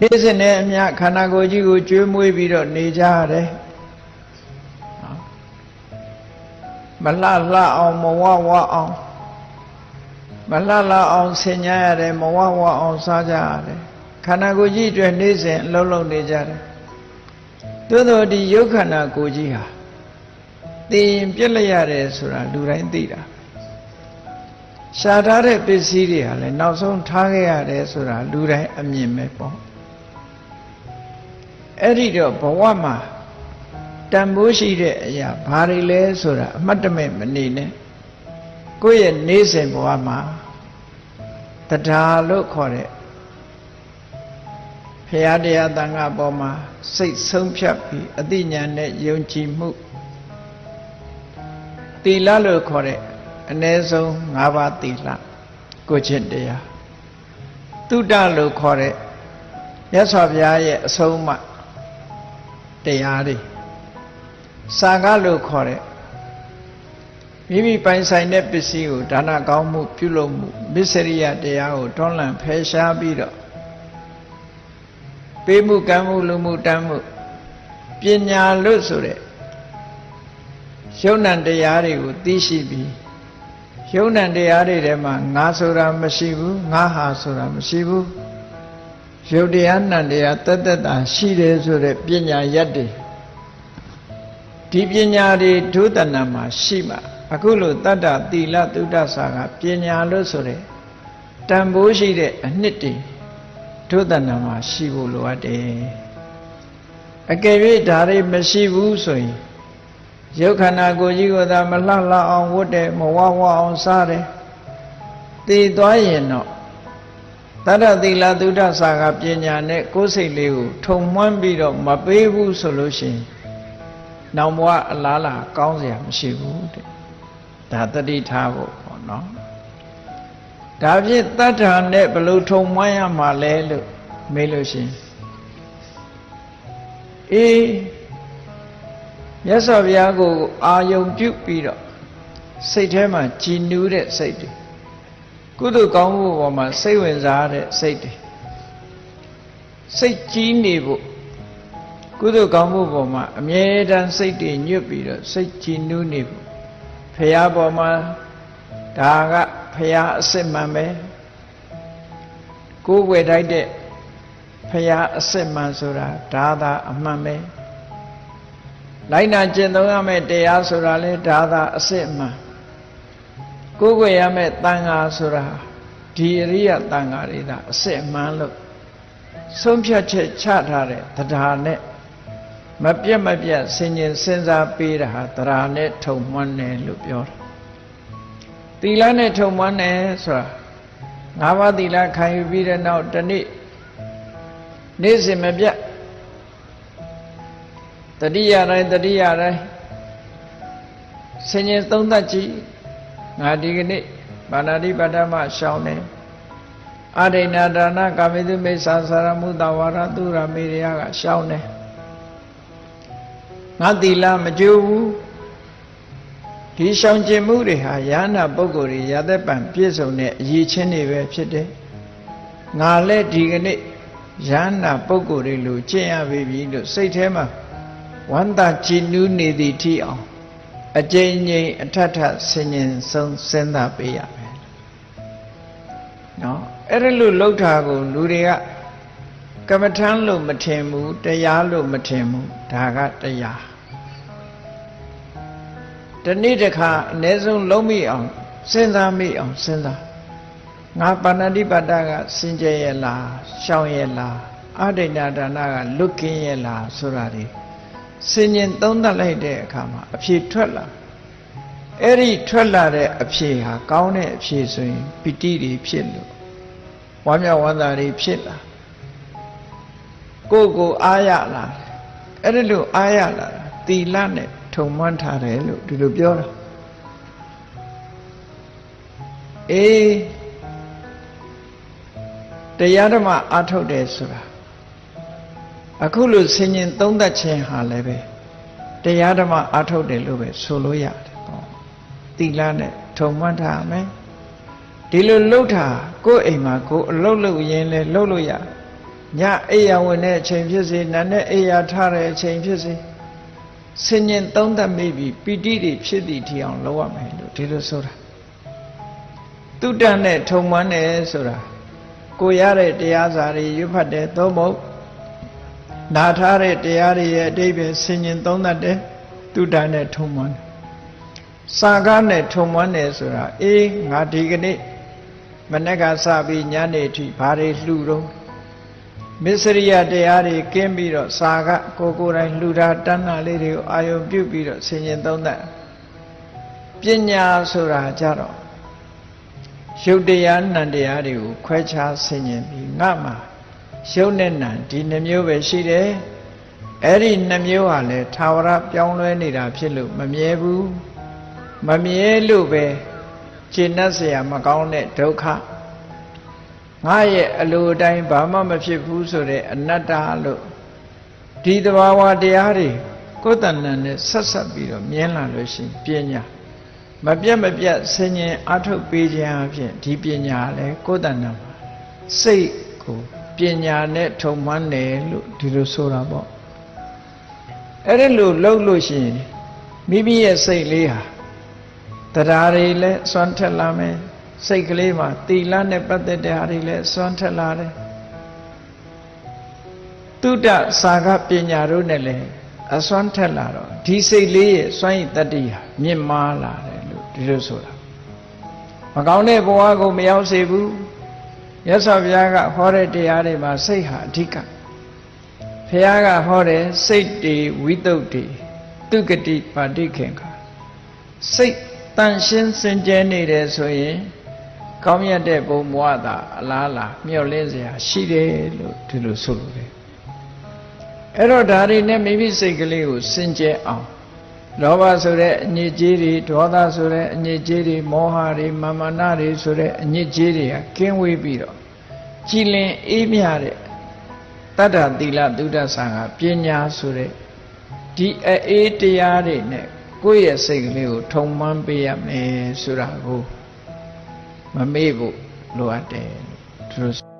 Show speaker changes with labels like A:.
A: နေ့စဉ်နဲ့အမျှခန္ဓာကိုယ်ကြီးကိုကျွေးမွေးပြီးတော့နေကြရတယ်နော်မလှလှအောင်မဝဝအောင်မလှလှအောင်ဆင်ញရတယ်မဝဝအောင်စားကြရတယ်ခန္ဓာကိုယ်ကြီးအတွက်နေ့စဉ်အလုံးလုံးနေကြတယ်သို့တော်ဒီယုတ်ခန္ဓာကိုယ်ကြီးဟာသိရင်ပြက်လိုက်ရတယ်ဆိုတာလူတိုင်းသိတာရှားထားတဲ့ပစ္စည်းတွေဟာလည်းနောက်ဆုံးထားခဲ့ရတယ်ဆိုတာလူတိုင်းအမြင်ပဲပေါ့ အဲ့ဒီတော့ဘဝမှာတန်ဖိုးရှိတဲ့အရာဘာတွေလဲဆိုတာအမှတ်တမဲ့မနေနဲ့ကိုယ့်ရဲ့နေ့စဉ်ဘဝမှာတရားလို့ခေါ်တဲ့ဖရာတရားတန်ခါပေါ်မှာစိတ်ဆုံးဖြတ်ပြီးအသိဉာဏ်နဲ့ယုံကြည်မှုသီလလို့ခေါ်တဲ့အ ਨੇ ဆုံး၅ပါးသီလကိုချင်းတရားတုဒ္ဒလို့ခေါ်တဲ့မြတ်စွာဘုရားရဲ့အဆုံးအမ တရားတွေစာကလို့ခေါ်တဲ့မိမိပိုင်ဆိုင်တဲ့ပစ္စည်းကိုဒါနကောင်းမှုပြုလုပ်မှုမစ္စရိယတရားကိုတွန်းလှန်ဖယ်ရှားပြီးတော့ပေးမှုကမ်းမှုလူမှုတမ်းမှုပညာလို့ဆိုတဲ့ယုံ nant တရားတွေကိုသိရှိပြီးယုံ nant တရားတွေထဲမှာငါဆိုတာမရှိဘူးငါဟာဆိုတာမရှိဘူး ယုတ်တရားနံတရားတသက်တာရှိတယ်ဆိုတဲ့ပညာရက်တွေဒီပညာတွေဒုသနာမှာရှိမှအခုလို့တတ္တသီလသုဒ္ဓဆာကပညာလို့ဆိုတဲ့တန်ဖိုးရှိတဲ့အနှစ်တွေဒုသနာမှာရှိဖို့လိုအပ်တယ်အကယ်၍ဒါတွေမရှိဘူးဆိုရင်ရုပ်ခန္ဓာကိုယ်ကြီးကိုသာမလှလှအောင်ဝတ်တယ်မဝဝအောင်စားတယ်သိသွားရင်တော့ တတ္တသီလသုဒ္ဓဆာကပညာနဲ့ကိုယ်စိတ်လေးကိုထုံမွမ်းပြီးတော့မပေးဘူးဆိုလို့ရှိရင်နောင်ဘဝအလားလာကောင်းစရာမရှိဘူးတဲ့ဒါတတိထားဖို့ပေါ့နော်ဒါဖြင့်တတ္ထာနဲ့ဘယ်လိုထုံမွမ်းရမှာလဲလို့မေးလို့ရှိရင်အေးမြတ်စွာဘုရားကို အာယုံပြုပြီးတော့စိတ်ထဲမှာကြည်နူးတဲ့စိတ်တွေ ကုသိုလ်ကောင်းမှုပေါ်မှာစိတ်ဝင်စားတဲ့စိတ်တွေစိတ်ကြီးနေဖို့ကုသိုလ်ကောင်းမှုပေါ်မှာအမြဲတမ်းစိတ်တွေညွတ်ပြီးတော့စိတ်ကြည်နူးနေဖို့ဖရာပေါ်မှာဒါကဖရာအစစ်မှန်ပဲကိုယ်ွယ်တိုက်တဲ့ဖရာအစစ်မှန်ဆိုတာဒါသာအမှန်ပဲလိုက်နာကျင့်သုံးရမယ့်တရားဆိုတာလဲဒါသာအစစ်မှန် ကိုယ်ွယ်ရမယ့်တန်ဃာဆိုတာဒီအရိယတန်ဃာတွေသာအစစ်အမှန်လို့ဆုံးဖြတ်ချက်ချထားတဲ့တရားနဲ့မပြတ်မပြတ်ဆင်ញင်စဉ်းစားပေးတာဟာတရားနဲ့ထုံမွန်းတယ်လို့ပြောတာသီလနဲ့ထုံမွန်းတယ်ဆိုတာငါးပါးသီလခံယူပြီးတဲ့နောက်တနေ့နေ့စဉ်မပြတ်တတိယတိုင်းတတိယတိုင်းဆင်ញင်သုံးသပ်ကြည့် ငါဒီကနေ့ဘာနာတိပတ္တမရှောင်းတယ်အဒိဏဒါနကာမိတုမိစ္ဆာသရမုတဝါရသူရမေရိယကရှောင်းတယ်ငါသီလမကြိုးဘူးဒီရှောင်ကျင်မှုတွေဟာယာနာပုဂ္ဂိုလ်တွေရသက်ပံပြည့်စုံတဲ့အရေးချင်းတွေပဲဖြစ်တယ်ငါလည်းဒီကနေ့ယာနာပုဂ္ဂိုလ်တွေလိုကျင့်ရပြီလို့စိတ်ထဲမှာဝန္တာကြည်နူးနေသည်ထိအောင် အကျဉ်းချင်းအထက်ထဆင်ញင်ဆုံးစဉ်းစားပေးရမယ်နော်အဲ့ဒါလို့လှုပ်တာကိုလူတွေကကမ္မထမ်းလို့မထင်ဘူးတရားလို့မထင်ဘူးဒါကတရားတနေ့တစ်ခါအ ਨੇ ဆုံးလုံးမိအောင်စဉ်းစားမိအောင်စဉ်းစားငါပါဏာတိပါဒကစင်ကြယ်ရဲ့လားရှောင်ရဲ့လားအဒိဏဒါနကလွတ်ကင်းရဲ့လားဆိုတာဒီ စင်ញင်သုံးသပ်လိုက်တဲ့အခါမှာအဖြေထွက်လာအဲ့ဒီထွက်လာတဲ့အဖြေဟာကောင်းတဲ့အဖြေဆိုရင်ပီတိတွေဖြစ်လို့ဝမ်းမြောက်ဝမ်းသာတွေဖြစ်လာကိုယ်ကိုအားရလာအဲ့ဒီလိုအားရလာတာသီလနဲ့ထုံမှန်းထားတယ်လို့ဒီလိုပြောတာအေးတရားဓမ္မအားထုတ်တယ်ဆိုတာ အခုလို့ဆင်ញင်သုံးသက်ခြင်းဟာလည်းပဲတရားဓမ္မအားထုတ်တယ်လို့ပဲဆိုလို့ရတယ်ပေါ့သီလနဲ့ထုံမှန်းထားမယ်ဒီလိုလှုပ်တာကိုယ့်အိမ်မှာကိုယ်အလုပ်လုပ်ရင်းလဲလှုပ်လို့ရညအိယာဝင်တဲ့အချိန်ဖြစ်စေနာနဲ့အိယာထတဲ့အချိန်ဖြစ်စေဆင်ញင်သုံးသပ်မိပြီးပီတိတွေဖြစ်သည့်ထီအောင်လုပ်ရမယ်လို့ဒီလိုဆိုတာတုတ္တနဲ့ထုံမှန်းတယ်ဆိုတာကိုရတဲ့တရားစာတွေရွတ်ဖတ်တယ်သို့မဟုတ် နာထားတဲ့တရားတွေရဲ့အတိပ္ပယ်ဆင်ញင်သုံးသပ်တယ်တုတ္တနဲ့ထုံမှန်းတယ်စာကားနဲ့ထုံမှန်းတယ်ဆိုတာအေးငါဒီကနေ့မနေ့ကစပြီးညနေထိဘာတွေလှူတော့မစ္စရိယတရားတွေကင်းပြီးတော့စာကကိုကိုယ်တိုင်လှူတာတဏ္ဍလေးတွေကိုအာယုံပြုတ်ပြီးတော့ဆင်ញင်သုံးသပ်ပညာဆိုတာကြတော့ရုပ်တရားနံတရားတွေကိုခွဲခြားဆင်ញင်ပြီးငါမှာ ရုပ်နဲ့နံဒီနှမျိုးပဲရှိတယ်အဲ့ဒီနှမျိုးဟာလဲသာဝရပြောင်းလဲနေတာဖြစ်လို့မမြဲဘူးမမြဲလို့ပဲရှင်းတ်เสียမကောင်းတဲ့ဒုက္ခငါရဲ့အလိုအတိုင်းဘာမှမဖြစ်ဘူးဆိုတဲ့အနတ္တလို့ဒီတဘာဝတရားတွေကိုယ်တဏ္ဍာနဲ့ဆက်ဆက်ပြီးတော့မြင်လာလို့ရှိရင်ပညာမပြတ်မပြတ်ဆင်ញင်အထုတ်ပေးခြင်းအပြင်ဒီပညာလည်းကိုယ်တဏ္ဍာမှာစိတ်ကို ပညာနဲ့ထုံမှန်းတယ်လို့ဒီလိုဆိုတာပေါ့အဲ့ဒီလိုလှုပ်လို့ရှိရင်မိမိရဲ့စိတ်လေးဟာတရားတွေလည်းစွန့်ထက်လာမယ်စိတ်ကလေးမှာတီလနဲ့ပတ်သက်တဲ့ဟာတွေလည်းစွန့်ထက်လာတယ်တုဒ္ဒစာကပညာတို့နဲ့လည်းအစွမ်းထက်လာတော့ဒီစိတ်လေးရဲ့စွန့်ရည်တတ္တိဟာမြင့်မားလာတယ်လို့ဒီလိုဆိုတာမကောင်းတဲ့ဘဝကိုမရောက်စေဘူး မြတ်စွာဘုရားကဟောတဲ့တရားတွေမှာစိတ်ဟာအဓိကဘုရားကဟောတဲ့စိတ်တွေဝိတုဒ္ဓိတုဂတိပါတိခေခာစိတ်တန်ရှင်းစင်ကြဲနေတယ်ဆိုရင်ကောင်းမြတ်တဲ့ဘုံဘဝသာအလားလားမျှော်လင့်စရာရှိတယ်လို့ဒီလိုဆိုလိုတယ်အဲ့တော့ဒါတွေနဲ့မိမိစိတ်ကလေးကိုစင်ကြဲအောင် လောဘဆိုတဲ့အညစ်အကြေးတွေဒေါသဆိုတဲ့အညစ်အကြေးတွေမောဟတွေမာမနာတွေဆိုတဲ့အညစ်အကြေးတွေကကင်းဝေးပြီးတော့ကြည်လင်အေးမြတဲ့တတ္တသီလသုဒ္ဓဆာကပညာဆိုတဲ့ဒီအေးတရားတွေနဲ့ကိုယ့်ရဲ့စိတ်ကလေးကိုထုံမှန်းပေးရမယ်ဆိုတာကိုမမေ့ဖို့လိုအပ်တယ်သူတို့